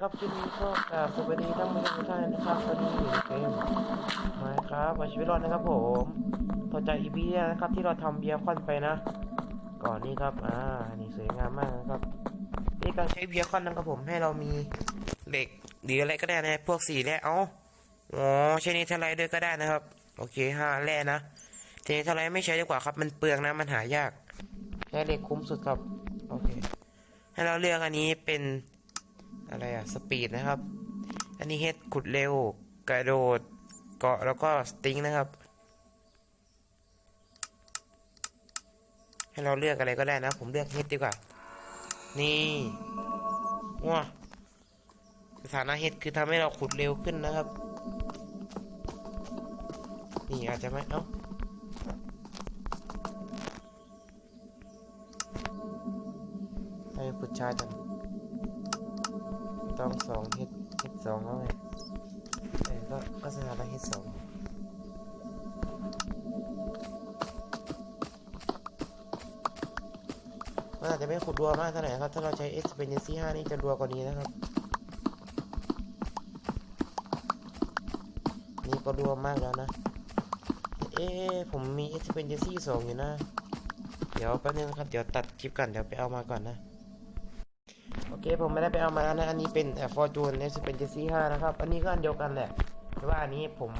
ครับคลิปนี้ก็กราบสวัสดีท่านผู้ชมทุกท่านนะครับตอนนี้อยู่ในเกมมาครับเอาชีวิตรอดนะครับผมต่อจากอีพีนะครับที่เราทำเบียร์คอนไปนะ ก่อนนี้ครับอ่านี่สวยงามมากนะครับนี่การใช้เบียร์คอนนะครับผมให้เรามีเหล็กหรืออะไรก็ได้นะพวกสีแร่เอาอ๋อใช้เนเธอร์ไลท์ด้วยก็ได้นะครับ โอเคห้าแร่นะเนเธอร์ไลท์ไม่ใช้ดีกว่าครับมันเปลืองนะมันหายากใช้เหล็กคุ้มสุดครับโอเคให้เราเลือกอันนี้เป็น อะไรอะสปีดนะครับ อันนี้เฮดขุดเร็ว กระโดด เกาะแล้วก็สติงนะครับ ให้เราเลือกอะไรก็ได้นะ ผมเลือกเฮดดีกว่า นี่ว้าสถานะเฮดคือทำให้เราขุดเร็วขึ้นนะครับ นี่อาจจะไม่เอ้าให้พุชชาจัง ต้องสองเฮดเฮดสองแล้วไงเออก็ก็สถานะเฮดสองมันอาจจะไม่ขุดรัวมากเท่าไหร่ครับ ถ้าเราใช้ X เป็น c 5นี่จะรัวกว่านี้นะครับ นี่ก็รัวมากแล้วนะ เอ๊ผมมี X เป็น c 2อยู่นะ เดี๋ยวแป๊บนึงครับ เดี๋ยวตัดคลิปก่อน เดี๋ยวไปเอามาก่อนนะ เคผมไม่ได้ไปเอามานะ อันนี้เป็นแอร์ฟอร์จูนเนี่ยเป็นเจซี่ห้านะครับ อันนี้ก็อันเดียวกันแหละ แต่ว่าอันนี้ผม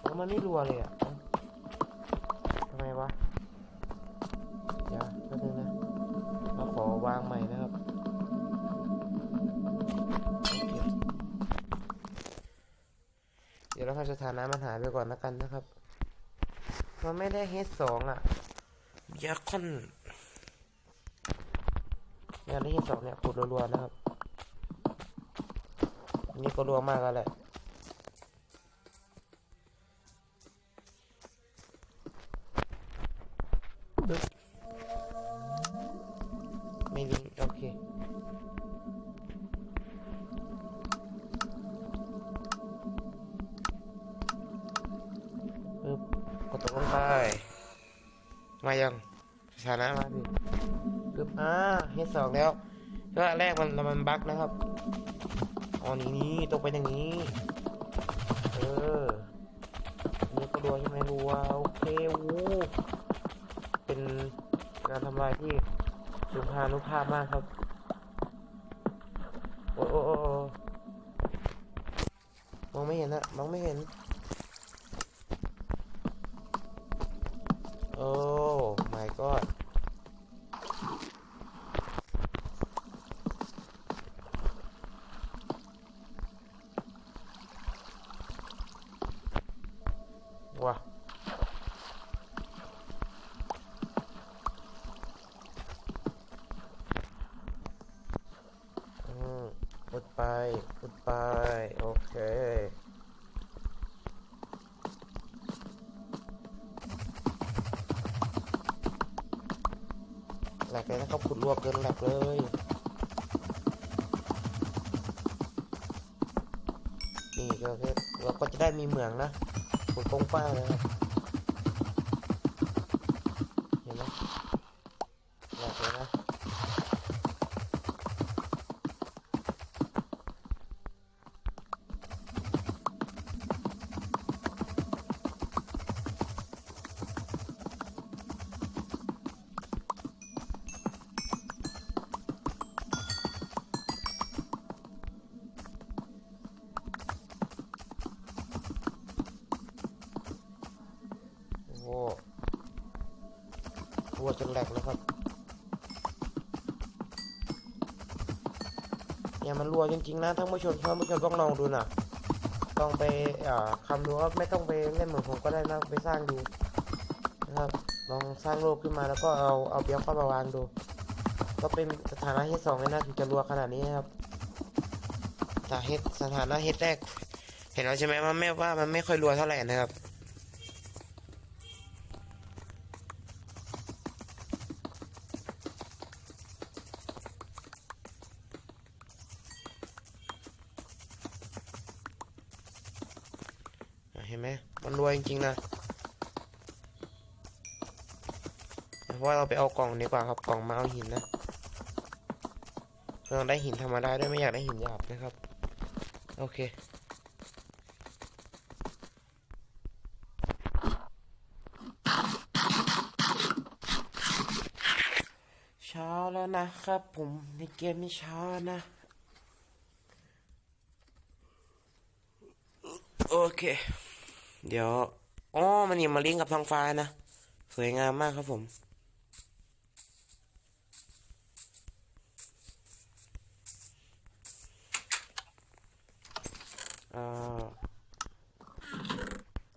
เอามันไม่รัวเลยอะทำไมวะ เดี๋ยวแป๊บนึงนะเราขอวางใหม่นะครับเเดี๋ยวเราทำสถานะมันหายไปก่อนแล้วกันนะครับ มันไม่ได้เฮดสองอะยาคอน งานที่สองเนี่ยขุดรัวๆนะครับนี่ก็รัวมากแล้วแหละไม่ลิงก์โอเคปึ๊บกดตกลงไป มายังสถานะมาดิ ปึ๊บอ่าเฮดสองแล้วก็แรกมันมันบั๊กนะครับอ๋อนี่นี่ตรงไปอย่างนี้ เออนี่ก็รัวใช่ไหมรัวโอเควูเป็นการทำลายที่สุภานุภาพมากครับ โอ้โอ้โอ้โอ้มองไม่เห็นอะมองไม่เห็น โอ้ my god เลยนะครับขุดรวบเกินแหลกเลยนี่ก็เราก็จะได้มีเหมืองนะขุดกว้างๆเลยครับ รัวจนแหลกแล้วครับ เนี่ยมันรัวจริงๆนะท่านผู้ชมท่านผู้ชมต้องลองดูนะต้องไปคำดูว่าไม่ต้องไปเล่นเหมือนผมก็ได้นะไปสร้างดูนะครับลองสร้างโลกขึ้นมาแล้วก็เอาเอาเบี้ยเข้ามาวางดู ก็เป็นสถานะเฮดสองเลยนะถึงจะรัวขนาดนี้นะครับแต่เฮดสถานะเฮดแรก เห็นแล้วใช่ไหมมันไม่ว่ามันไม่ค่อยรัวเท่าไหร่นะครับ เห็นไหมมันรวยจริงๆนะเพราะว่าเราไปเอากล่องดีกว่าครับกล่องมาเอาหินนะไม่ต้องได้หินธรรมดาด้วยไม่อยากได้หินหยาบนะครับ โอเคเช้าแล้วนะครับ ผมในเกมนี้เช้านะโอเค เดี๋ยวอ๋อมันยังมาลิงก์กับท้องฟ้านะ สวยงามมากครับผม อ่า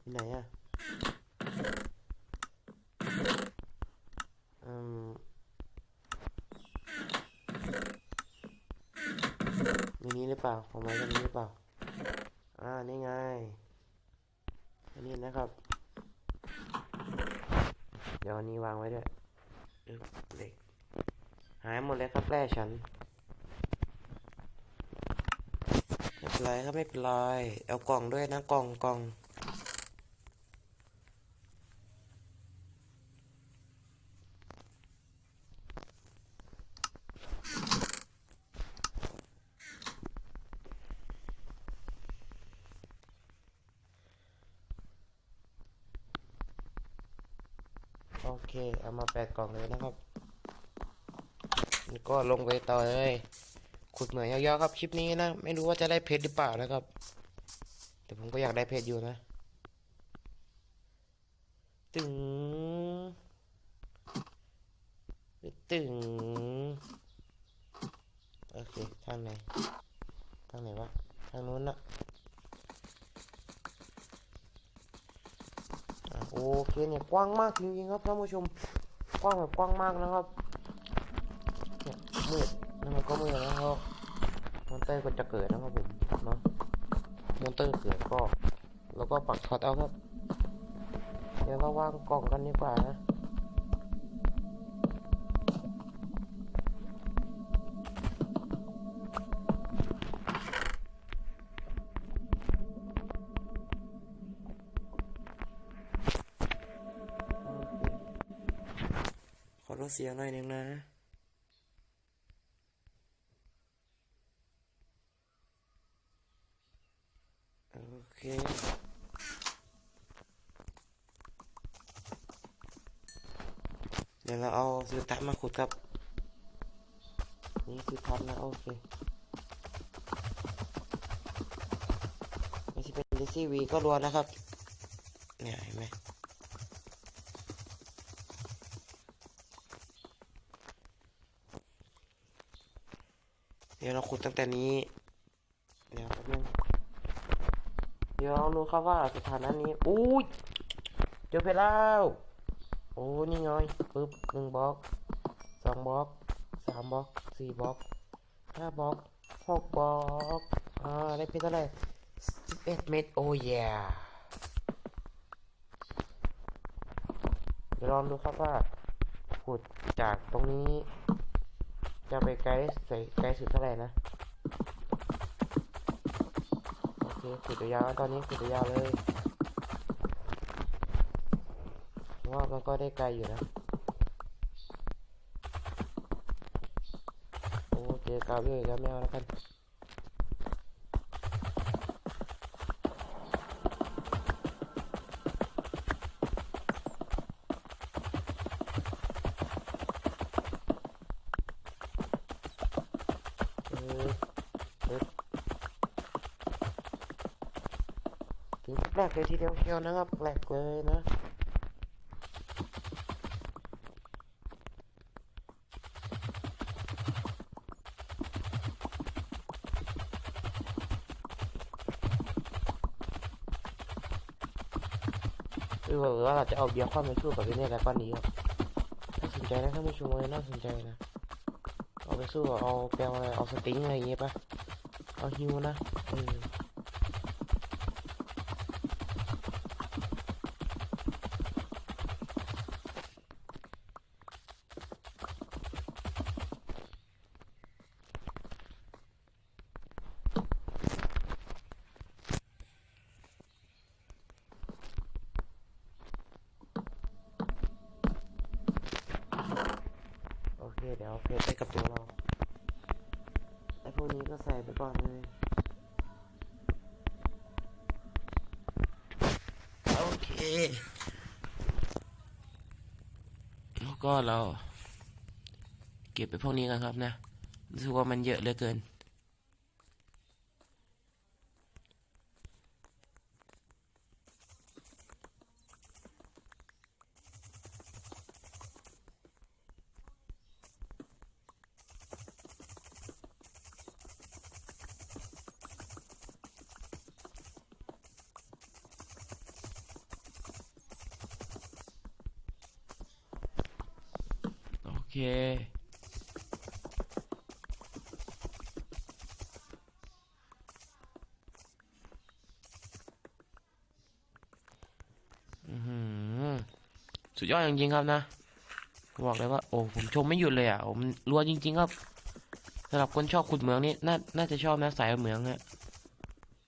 มีไหนอะอืมในนี้หรือเปล่าของไว้ตรงนี้หรือเปล่า อ่า นี่ไง อันนี้นะครับ เดี๋ยวอันนี้วางไว้ด้วยเหล็กหายหมดเลยครับแร่ฉันไม่เป็นไรครับไม่เป็นไรเอากล่องด้วยนะกล่องกล่อง โอ เอามาแปดกล่องเลยนะครับก็ลงไปต่อเลยขุดเหมืองยาวๆครับคลิปนี้นะ ไม่รู้ว่าจะได้เพชรหรือเปล่านะครับ แต่ผมก็อยากได้เพชรอยู่นะ ตึงตึงโอเคทางไหนทางไหนวะทางนู้นนะอะโอ เคเนี่ยกว้างมากจริงๆครับท่านผู้ชมกว้างแบบกว้างมากนะครับเนี่ยมืดนะมันก็มืดนะครับมอนเตอร์ก็จะเกิดนะครับผมเนาะมอนเตอร์เกิดก็ แล้วก็ปักช็อตเอาครับ เดี๋ยวเราวางกล่องกันดีกว่านะ เสียงหน่อยหนึงนะโอเคเดี๋ยวเราเอาสุดท้ายมาขุดครับนี่คือทันนะโอเคไม่ใช่เป็นดิซี่วีก็รัวนะครับเนี่ยเห็นไหม เดี๋ยวเราขุดตั้งแต่นี้ เดี๋ยวแป๊บนึงเดี๋ยวเรารู้ครับว่าสถานะนี้อุ้ยเจอเพชรแล้วโอ้นี่ไงปึ๊บหนึ่งบล็อกสองบล็อกสามบล็อกสี่บล็อกห้าบล็อกหกบล็อกอ่าได้เพชรเท่าไหร่สิบเอ็ดเม็ดโอ้ยเดี๋ยวลองดูครับว่าขุดจากตรงนี้ จะไปไกลใส่ไกลสุดเท่าไหร่นะโอเคสุดยาวตอนนี้สุดยาวเลยเพราะว่ามันก็ได้ไกลอยู่นะโอ้เจอกาวเยอะแล้วไม่เอาแล้วกัน เออเออ ถึงแรกเลยทีเดียวเชียวนะครับแรกเลยนะคือแบบว่าเราจะเอาเบียร์คว่ำไปสู้กับไอ้เนี่ยแล้วก้อนนี้ครับน่าสนใจนะท่านผู้ชมเลยน่าสนใจนะ เอาไปสู้เอาแปลอะไรเอาสติงอะไรอย่างเงี้ยปะเอาฮิวนะเออโอ เคเดี๋ยวเอาเพชรไปกับตัวเราไอ้พวกนี้ก็ใส่ไปก่อนเลยโอเคแล้วก็เรา เก็บไปพวกนี้กันครับนะรู้สึกว่ามันเยอะเหลือเกิน เค สุดยอดจริงๆครับนะ บอกเลยว่าโอ้ผมชมไม่หยุดเลยอะผมรัวจริง ๆ ครับสำหรับคนชอบขุดเหมืองนี่น่าน่าจะชอบนะสายเหมืองฮะ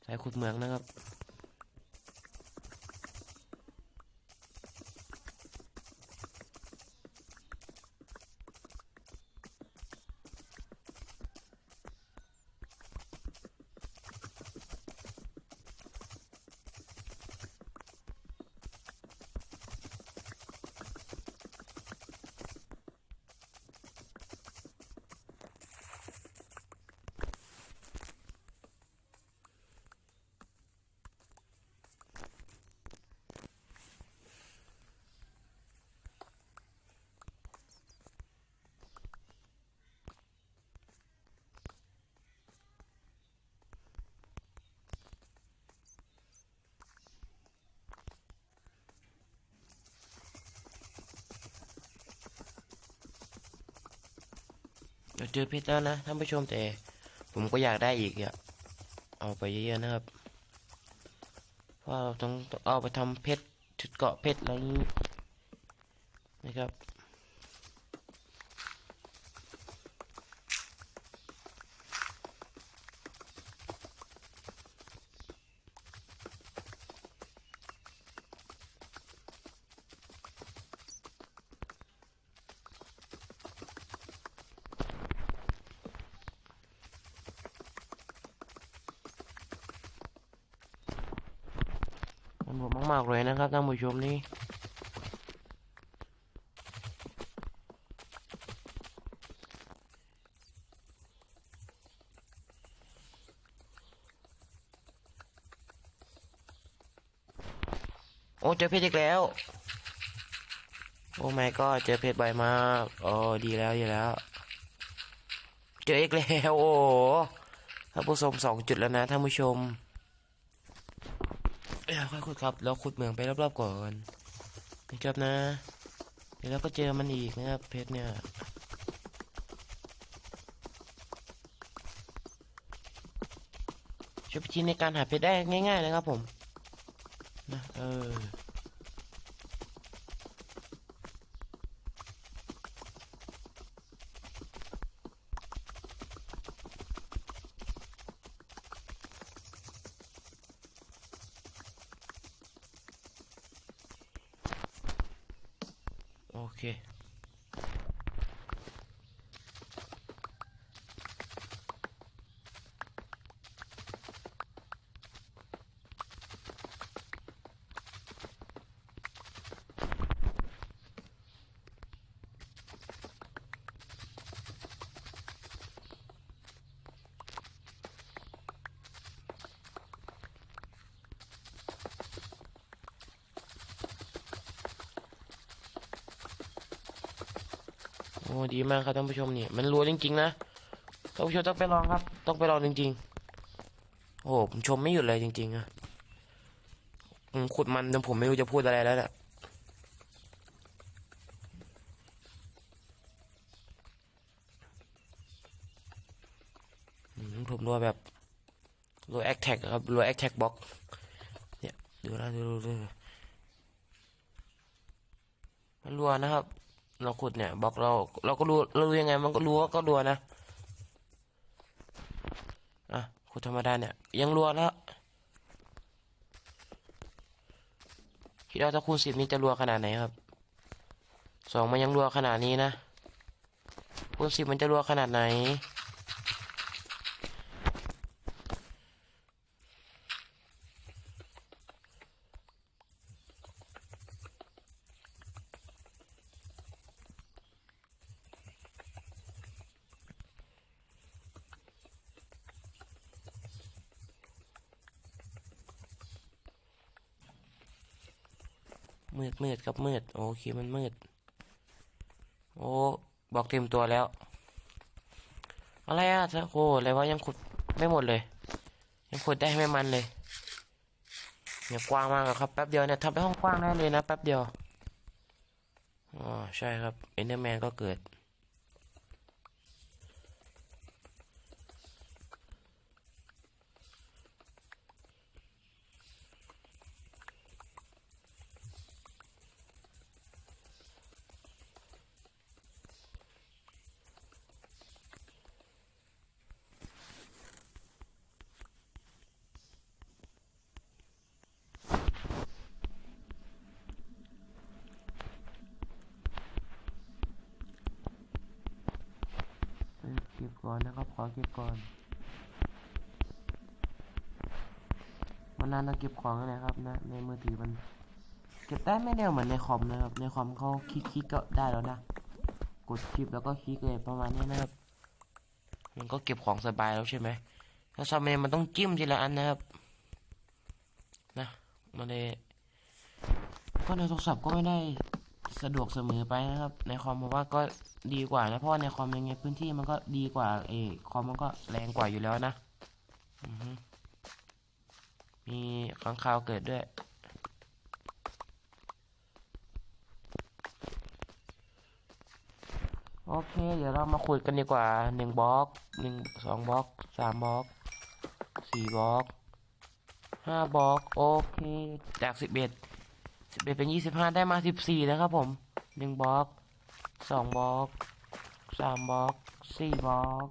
สายขุดเหมืองนะครับ เดี๋ยวเจอเพชรแล้วนะท่านผู้ชมแต่ ผมก็อยากได้อีกอะเอาไปเยอะๆนะครับเพราะเราต้องเอาไปทำเพชรชุดเกาะเพชรอะไรนี้นะครับ มันบวกมากๆเลย นะครับท่านผู้ชมนี่โอ้เจอเพชรอีกแล้ว โอ้ไม่ก็เจอเพชรบ่อยมากโอ้ดีแล้วดีแล้ว เจออีกแล้วโอ้ท่านผู้ชมสองจุดแล้วนะท่านผู้ชม ค่อยขุดครับ แล้วขุดเหมืองไปรอบๆก่อนนะครับนะ เดี๋ยวเราก็เจอมันอีกนะครับ เพชรเนี่ยช่วยพิธีในการหาเพชรได้ง่ายๆนะครับผมนะเออ โโอ้ดีมากครับท่านผู้ชมนี่มันรัวจริงๆนะท่านผู้ชมต้องไปลองครับ ต้องไปลองจริง ๆ โอ้ผมชมไม่หยุดเลยจริงๆอะอืมขุดมันจนผมไม่รู้จะพูดอะไรแล้วเนี่ยอืมผมรัวแบบรัวแอคแท็กครับรัวแอคแท็กบล็อกเนี่ยดูนะดูดูดูมันรัวนะครับ เราขุดเนี่ยบล็อกเรา เราก็รู้เรารู้ยังไง มันก็รู้วก็รัวนะอะขุดธรรมดาเนี่ย ยังรัวแล้วคิดว่าถ้าคูณสิบนี้จะรัวขนาดไหนครับสองมันยังรัวขนาดนี้นะคูณสิบมันจะรัวขนาดไหน มืดมืดครับมืด โอเคมันมืด โอ้ บอกเต็มตัวแล้ว อะไรอะทักโคอะไรวะยังขุดไม่หมดเลย ยังขุดได้ไม่มันเลยเนี่ยกว้างมากอครับแป๊บเดียวเนี่ยทำไปห้องกว้างได้เลยนะแป๊บเดียวอ๋อใช่ครับเอนเดอร์แมนก็เกิด เก็บก่อนนะครับ ขอเก็บก่อนมันนานต้องเก็บของนะครับนะ ในมือถือมัน เก็บได้ไม่เร็วเหมือนในคอมนะครับ ในคอมเขาคลิกคลิกก็ได้แล้วนะ กดคลิปแล้วก็คลิกเลยประมาณนี้นะครับ มันก็เก็บของสบายแล้วใช่ไหม ถ้าซอมเมนมันต้องจิ้มทีละอันนะครับ นะ มันเลยก็ในโทรศัพท์ก็ไม่ได้ สะดวกเสมอไปนะครับ ในคอมผมว่าก็ดีกว่านะเพราะในคอมยังไงพื้นที่มันก็ดีกว่าเอคอมมันก็แรงกว่าอยู่แล้วนะมีค้างคาวเกิดด้วยโอเค เดี๋ยวเรามาขุดกันดีกว่าหนึ่งบล็อกหนึ่งสองบล็อกสามบล็อกสี่บล็อกห้าบล็อกโอเคจากสิบเอ็ด สิบเอ็ดเป็นยี่สิบห้าได้มาสิบสี่แล้วครับผมหนึ่งบล็อกสองบล็อกสามบล็อกสี่บล็อก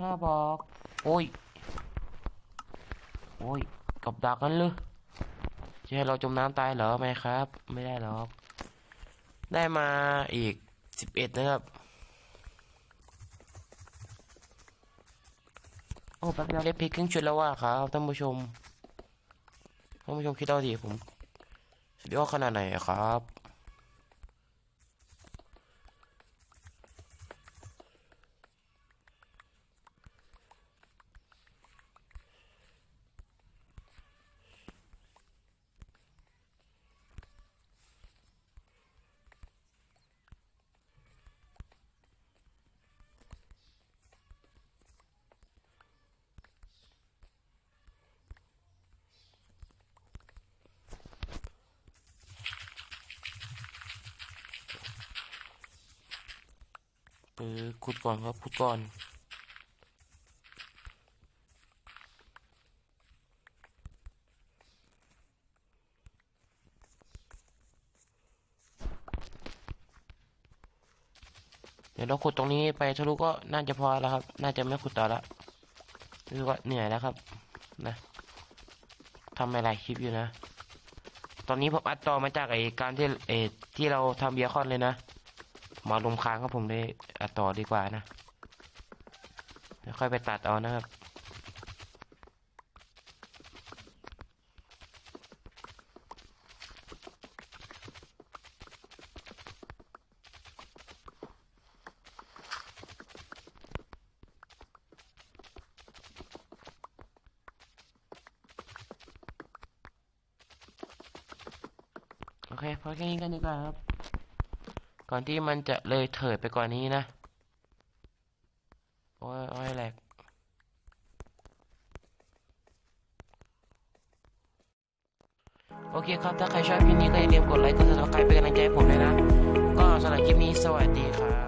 ห้าบล็อกโอ้ยโอ้ยกับดักกันเลยจะให้เราจมน้ำตายเหรอไหมครับ ไม่ได้หรอก ได้มาอีกสิบเอ็ดนะครับ โอ้แป๊บเดียวได้เพชรครึ่งชุดแล้วว่าครับท่านผู้ชม ท่านผู้ชมคิดเอาดิผมสุดยอดขนาดไหนครับ เออขุด ก่อน เดี๋ยวเราขุดตรงนี้ไปทะลุก็น่าจะพอแล้วครับ น่าจะไม่ขุดต่อละรู้สึกว่าเหนื่อยแล้วครับ นะทำหลายคลิปอยู่นะ ตอนนี้ผมอัดต่อมาจากไอ้การที่เอที่เราทำเบียร์คอนเลยนะ มาลมค้างครับผมเลยอัดต่อดีกว่านะ ค่อยไปตัดเอานะครับ โอเคพอแค่นี้กันดีกว่าครับ ก่อนที่มันจะเลยเถิดไปกว่านี้นะ โอ้ยโอ้ยแหลก โอเค ครับ ถ้าใครชอบคลิปนี้ก็อย่าลืมกดไลค์ กดซับสไครป์เป็นกำลังใจให้ผมด้วยนะ ก็สำหรับคลิปนี้สวัสดีครับ